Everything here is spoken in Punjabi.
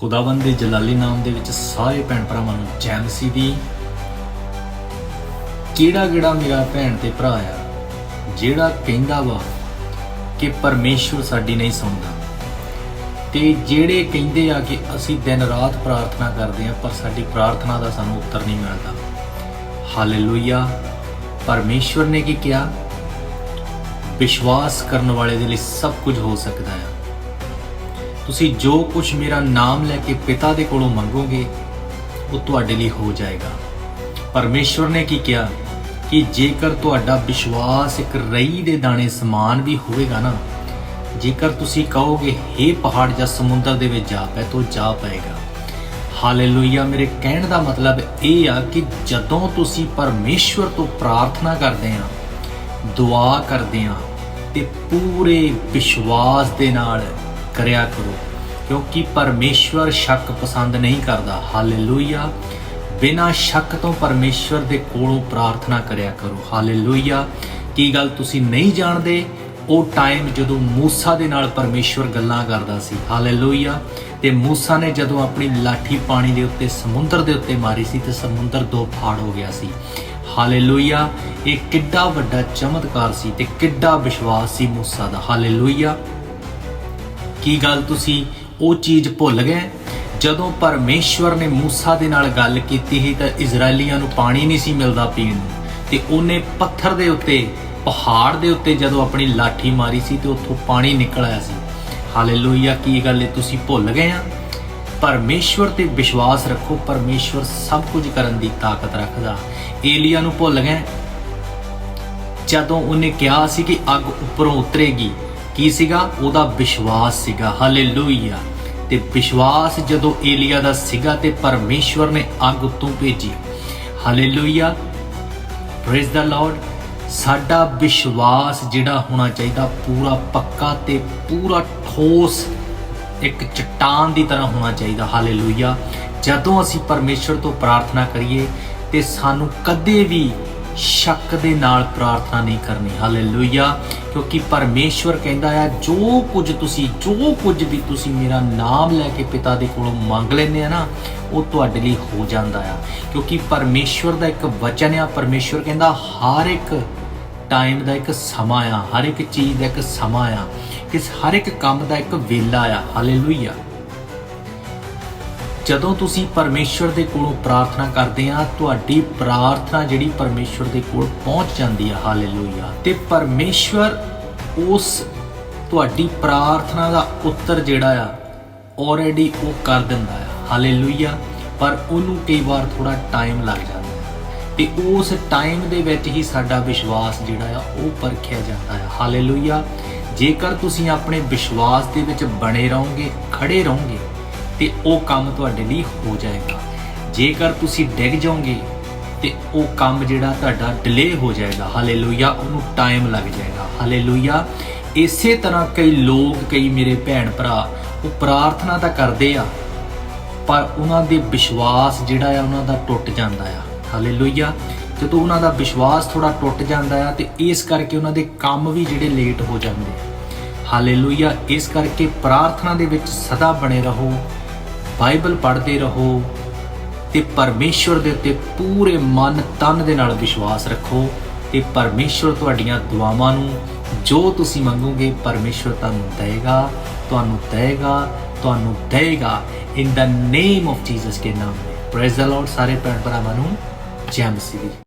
ਖੁਦਾਵੰਦ ਦੇ ਜਲਾਲੀ ਨਾਮ ਦੇ ਵਿੱਚ ਸਾਰੇ ਭੈਣ ਭਰਾਵਾਂ ਨੂੰ ਜੈ ਮਸੀਹ ਦੀ ਕਿਹੜਾ ਕਿਹੜਾ ਮੇਰਾ ਭੈਣ ਤੇ ਭਰਾ ਆ, ਜਿਹੜਾ ਕਹਿੰਦਾ ਵਾ ਕਿ ਪਰਮੇਸ਼ਵਰ ਸਾਡੀ ਨਹੀਂ ਸੁਣਦਾ। ਤੇ ਜਿਹੜੇ ਕਹਿੰਦੇ ਆ ਕਿ ਅਸੀਂ ਦਿਨ ਰਾਤ ਪ੍ਰਾਰਥਨਾ ਕਰਦੇ ਆ, ਪਰ ਸਾਡੀ ਪ੍ਰਾਰਥਨਾ ਦਾ ਸਾਨੂੰ ਉੱਤਰ ਨਹੀਂ ਮਿਲਦਾ। ਹਾਲੇਲੂਇਆ। ਪਰਮੇਸ਼ਵਰ ਨੇ ਕੀ ਕਿਹਾ? ਵਿਸ਼ਵਾਸ ਕਰਨ ਵਾਲੇ ਦੇ ਲਈ ਸਭ ਕੁਝ ਹੋ ਸਕਦਾ ਹੈ ਤੁਸੀਂ ਜੋ ਕੁਝ ਮੇਰਾ ਨਾਮ ਲੈ ਕੇ ਪਿਤਾ ਦੇ ਕੋਲੋਂ ਮੰਗੋਗੇ, ਉਹ ਤੁਹਾਡੇ ਲਈ ਹੋ ਜਾਏਗਾ। ਪਰਮੇਸ਼ਵਰ ਨੇ ਕੀ ਕਿਹਾ? ਕਿ ਜੇਕਰ ਤੁਹਾਡਾ ਵਿਸ਼ਵਾਸ ਇੱਕ ਰਈ ਦੇ ਦਾਣੇ ਸਮਾਨ ਵੀ ਹੋਵੇਗਾ ਨਾ, ਜੇਕਰ ਤੁਸੀਂ ਕਹੋਗੇ हे ਪਹਾੜ ਜਾਂ ਸਮੁੰਦਰ ਦੇ ਵਿੱਚ ਜਾ ਪੈ, ਤੋ ਜਾ ਪਏਗਾ। ਹਾਲੇਲੂਇਆ, ਮੇਰੇ ਕਹਿਣ ਦਾ ਮਤਲਬ ਇਹ ਆ ਕਿ ਜਦੋਂ ਤੁਸੀਂ ਪਰਮੇਸ਼ਵਰ ਤੋਂ ਪ੍ਰਾਰਥਨਾ ਕਰਦੇ ਆ, ਦੁਆ ਕਰਦੇ ਆ, ਤੇ ਪੂਰੇ ਵਿਸ਼ਵਾਸ ਦੇ ਨਾਲ ਕਰਿਆ ਕਰੋ, ਕਿਉਂਕਿ ਪਰਮੇਸ਼ਵਰ ਸ਼ੱਕ ਪਸੰਦ ਨਹੀਂ ਕਰਦਾ। ਹਾਲੇਲੂਇਆ। ਬਿਨਾਂ ਸ਼ੱਕ ਤੋਂ ਪਰਮੇਸ਼ਵਰ ਦੇ ਕੋਲੋਂ ਪ੍ਰਾਰਥਨਾ ਕਰਿਆ ਕਰੋ। ਹਾਲੇਲੂਇਆ। ਕੀ ਗੱਲ ਤੁਸੀਂ ਨਹੀਂ ਜਾਣਦੇ? ਉਹ ਟਾਈਮ ਜਦੋਂ ਮੂਸਾ ਦੇ ਨਾਲ ਪਰਮੇਸ਼ਵਰ ਗੱਲਾਂ ਕਰਦਾ ਸੀ। ਹਾਲੇਲੂਇਆ। ਤੇ ਮੂਸਾ ਨੇ ਜਦੋਂ ਆਪਣੀ ਲਾਠੀ ਪਾਣੀ ਦੇ ਉੱਤੇ, ਸਮੁੰਦਰ ਦੇ ਉੱਤੇ ਮਾਰੀ ਸੀ ਤੇ ਸਮੁੰਦਰ ਦੋ ਫਾੜ ਹੋ ਗਿਆ ਸੀ। ਹਾਲੇਲੂਇਆ। ਇਹ ਕਿੱਡਾ ਵੱਡਾ ਚਮਤਕਾਰ ਸੀ ਤੇ ਕਿੱਡਾ ਵਿਸ਼ਵਾਸ ਸੀ ਮੂਸਾ ਦਾ। ਹਾਲੇਲੂਇਆ। ਕੀ ਗੱਲ ਤੁਸੀਂ ਉਹ ਚੀਜ਼ ਭੁੱਲ ਗਏ? ਜਦੋਂ ਪਰਮੇਸ਼ਵਰ ਨੇ ਮੂਸਾ ਦੇ ਨਾਲ ਗੱਲ ਕੀਤੀ ਸੀ ਤਾਂ ਇਜ਼ਰਾਈਲੀਆਂ ਨੂੰ ਪਾਣੀ ਨਹੀਂ ਸੀ ਮਿਲਦਾ ਪੀਣ ਨੂੰ। ਤੇ ਉਹਨੇ ਪੱਥਰ ਦੇ ਉੱਤੇ, ਪਹਾੜ ਦੇ ਉੱਤੇ ਜਦੋਂ ਆਪਣੀ ਲਾਠੀ ਮਾਰੀ ਸੀ ਤੇ ਉੱਥੋਂ ਪਾਣੀ ਨਿਕਲ ਆਇਆ ਸੀ। ਹਾਲੇਲੂਇਆ, ਕੀ ਗੱਲ ਹੈ ਤੁਸੀਂ ਭੁੱਲ ਗਏ ਆ? ਪਰਮੇਸ਼ਵਰ ਤੇ ਵਿਸ਼ਵਾਸ ਰੱਖੋ, ਪਰਮੇਸ਼ਵਰ ਸਭ ਕੁਝ ਕਰਨ ਦੀ ਤਾਕਤ ਰੱਖਦਾ। ਏਲੀਆ ਨੂੰ ਭੁੱਲ ਗਏ। ਜਦੋਂ ਉਹਨੇ ਕਿਹਾ ਸੀ ਕਿ ਅੱਗ ਉੱਪਰੋਂ ਉਤਰੇਗੀ ਕੀ ਸੀਗਾ? ਉਹਦਾ ਵਿਸ਼ਵਾਸ ਸੀਗਾ। ਹਾਲੇਲੂਇਆ ਤੇ ਵਿਸ਼ਵਾਸ ਜਦੋਂ ਏਲੀਆ ਦਾ ਸੀਗਾ ਤੇ ਪਰਮੇਸ਼ਵਰ ਨੇ ਅੱਗ ਉੱਤੋਂ ਭੇਜੀ। ਹਾਲੇਲੂਇਆ ਪ੍ਰੇਜ਼ ਦਾ ਲਾਰਡ ਸਾਡਾ ਵਿਸ਼ਵਾਸ ਜਿਹੜਾ ਹੋਣਾ ਚਾਹੀਦਾ, ਪੂਰਾ ਪੱਕਾ ਤੇ ਪੂਰਾ ਠੋਸ, ਇੱਕ ਚਟਾਨ ਦੀ ਤਰ੍ਹਾਂ ਹੋਣਾ ਚਾਹੀਦਾ। ਹਾਲੇਲੂਇਆ ਜਦੋਂ ਅਸੀਂ ਪਰਮੇਸ਼ਵਰ ਤੋਂ ਪ੍ਰਾਰਥਨਾ ਕਰੀਏ ਤੇ ਸਾਨੂੰ ਕਦੇ ਵੀ ਸ਼ੱਕ ਦੇ ਨਾਲ ਪ੍ਰਾਰਥਨਾ ਨਹੀਂ ਕਰਨੀ। ਹਾਲੇਲੂਇਆ ਕਿਉਂਕਿ ਪਰਮੇਸ਼ਵਰ ਕਹਿੰਦਾ ਆ ਜੋ ਕੁਝ ਤੁਸੀਂ, ਜੋ ਕੁਝ ਵੀ ਤੁਸੀਂ ਮੇਰਾ ਨਾਮ ਲੈ ਕੇ ਪਿਤਾ ਦੇ ਕੋਲੋਂ ਮੰਗ ਲੈਂਦੇ ਆ ਨਾ, ਉਹ ਤੁਹਾਡੇ ਲਈ ਹੋ ਜਾਂਦਾ ਆ। ਕਿਉਂਕਿ ਪਰਮੇਸ਼ਵਰ ਦਾ ਇੱਕ ਵਚਨ ਆ, ਪਰਮੇਸ਼ਵਰ ਕਹਿੰਦਾ ਹਰ ਇੱਕ ਟਾਈਮ ਦਾ ਇੱਕ ਸਮਾਂ ਆ, ਹਰ ਇੱਕ ਚੀਜ਼ ਦਾ ਇੱਕ ਸਮਾਂ ਆ, ਕਿਸ ਹਰ ਇੱਕ ਕੰਮ ਦਾ ਇੱਕ ਵੇਲਾ ਆ ਹਾਲੇਲੂਇਆ ਜਦੋਂ ਤੁਸੀਂ ਪਰਮੇਸ਼ਵਰ ਦੇ ਕੋਲੋਂ ਪ੍ਰਾਰਥਨਾ ਕਰਦੇ ਆ, ਤੁਹਾਡੀ ਪ੍ਰਾਰਥਨਾ ਜਿਹੜੀ ਪਰਮੇਸ਼ਵਰ ਦੇ ਕੋਲ ਪਹੁੰਚ ਜਾਂਦੀ ਆ। ਹਾਲੇਲੂਇਆ ਤੇ ਪਰਮੇਸ਼ਵਰ ਉਸ ਤੁਹਾਡੀ ਪ੍ਰਾਰਥਨਾ ਦਾ ਉੱਤਰ ਜਿਹੜਾ ਆ ਆਲਰੇਡੀ ਉਹ ਕਰ ਦਿੰਦਾ ਆ। ਹਾਲੇਲੂਇਆ ਪਰ ਉਹਨੂੰ ਕਈ ਵਾਰ ਥੋੜਾ ਟਾਈਮ ਲੱਗ ਜਾਂਦਾ ਹੈ ਤੇ ਉਸ ਟਾਈਮ ਦੇ ਵਿੱਚ ਹੀ ਸਾਡਾ ਵਿਸ਼ਵਾਸ ਜਿਹੜਾ ਆ, ਉਹ ਪਰਖਿਆ ਜਾਂਦਾ ਆ। ਹਾਲੇਲੂਇਆ ਜੇਕਰ ਤੁਸੀਂ ਆਪਣੇ ਵਿਸ਼ਵਾਸ ਦੇ ਵਿੱਚ ਬਣੇ ਰਹੋਗੇ, ਖੜੇ ਰਹੋਗੇ ਤੇ ਉਹ ਕੰਮ ਤੁਹਾਡੇ ਲਈ ਹੋ ਜਾਏਗਾ। ਜੇਕਰ ਤੁਸੀਂ ਡਿੱਗ ਜਾਓਗੇ ਤੇ ਉਹ ਕੰਮ ਜਿਹੜਾ ਤੁਹਾਡਾ ਡਿਲੇ ਹੋ ਜਾਏਗਾ। ਹਾਲੇਲੂਇਆ ਉਹਨੂੰ ਟਾਈਮ ਲੱਗ ਜਾਏਗਾ। ਹਾਲੇਲੂਇਆ ਇਸੇ ਤਰ੍ਹਾਂ ਕਈ ਲੋਕ, ਕਈ ਮੇਰੇ ਭੈਣ ਭਰਾ, ਉਹ ਪ੍ਰਾਰਥਨਾ ਤਾਂ ਕਰਦੇ ਆ, ਪਰ ਉਹਨਾਂ ਦੇ ਵਿਸ਼ਵਾਸ ਜਿਹੜਾ ਆ, ਉਹਨਾਂ ਦਾ ਟੁੱਟ ਜਾਂਦਾ ਆ। ਹਾਲੇਲੂਇਆ ਜਦੋਂ ਉਹਨਾਂ ਦਾ ਵਿਸ਼ਵਾਸ ਥੋੜਾ ਟੁੱਟ ਜਾਂਦਾ ਆ, ਤੇ ਇਸ ਕਰਕੇ ਉਹਨਾਂ ਦੇ ਕੰਮ ਵੀ ਜਿਹੜੇ ਲੇਟ ਹੋ ਜਾਂਦੇ ਆ। ਹਾਲੇਲੂਇਆ ਇਸ ਕਰਕੇ ਪ੍ਰਾਰਥਨਾ ਦੇ ਵਿੱਚ ਸਦਾ ਬਣੇ ਰਹੋ। ਬਾਈਬਲ ਪੜ੍ਹਦੇ ਰਹੋ ਤੇ ਪਰਮੇਸ਼ਵਰ ਦੇ ਉੱਤੇ ਪੂਰੇ ਮਨ ਤਨ ਦੇ ਨਾਲ ਵਿਸ਼ਵਾਸ ਰੱਖੋ ਤੇ ਪਰਮੇਸ਼ਵਰ ਤੁਹਾਡੀਆਂ ਦੁਆਵਾਂ ਨੂੰ ਜੋ ਤੁਸੀਂ ਮੰਗੋਗੇ ਪਰਮੇਸ਼ਵਰ ਤੁਹਾਨੂੰ ਦੇਗਾ ਤੁਹਾਨੂੰ ਦੇਗਾ ਤੁਹਾਨੂੰ ਦੇਗਾ ਇਨ ਦਾ ਨੇਮ ਆਫ ਜੀਸਸ ਕੇ ਨਾਮ ਪ੍ਰੇਜ਼ ਦਾ ਲਾਰਡ ਸਾਰੇ ਭੈਣ ਭਰਾਵਾਂ ਨੂੰ, ਜੈ ਮਸੀਹ।